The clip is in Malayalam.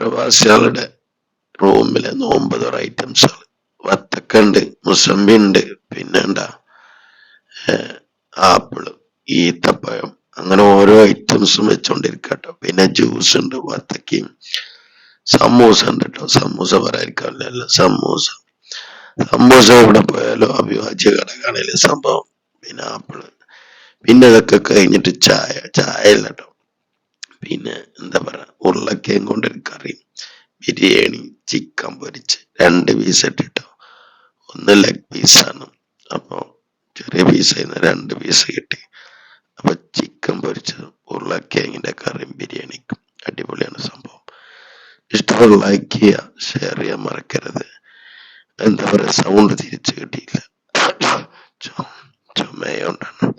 പ്രവാസികളുടെ റൂമിലെ നോമ്പ് തുറ വത്തക്ക ഉണ്ട് മുസമ്പി ഉണ്ട് പിന്നെന്താ ആപ്പിൾ ഈത്തപ്പഴം അങ്ങനെ ഓരോ ഐറ്റംസും വെച്ചോണ്ടിരിക്കട്ടോ. പിന്നെ ജ്യൂസ് ഉണ്ട് വത്തക്കയും സമൂസ ഉണ്ട് കേട്ടോ സമൂസ പറയാതിരിക്കാനില്ല സമൂസ. സമൂസ എവിടെ പോയാലും അവിഭാജ്യ ഘടകമാണല്ലേ സംഭവം. പിന്നെ ആപ്പിൾ. പിന്നെ ഇതൊക്കെ കഴിഞ്ഞിട്ട് ചായ ചായ ഇല്ല കേട്ടോ പിന്നെ എന്താ പറയാ ഉരുളക്കയും കൊണ്ടൊരു കറി ബിരിയാണി ചിക്കൻ പൊരിച്ച് രണ്ട് പീസ് ഇട്ടിട്ടോ. ഒന്ന് ലെഗ് പീസാണ് അപ്പോൾ ചെറിയ പീസ് ആയിരുന്നു രണ്ട് പീസ് കിട്ടി. അപ്പൊ ചിക്കൻ പൊരിച്ചതും ഉരുളക്കിഴങ്ങിന്റെ കറിയും ബിരിയാണിക്കും. അടിപൊളിയാണ് സംഭവം. ഇഷ്ടമുള്ള ലൈക്ക് ചെയ്യുക ഷെയർ ചെയ്യാൻ മറക്കരുത്. എന്താ പറയാ സൗണ്ട് തിരിച്ചു കിട്ടിയില്ല. ചുമയുണ്ടാണ്.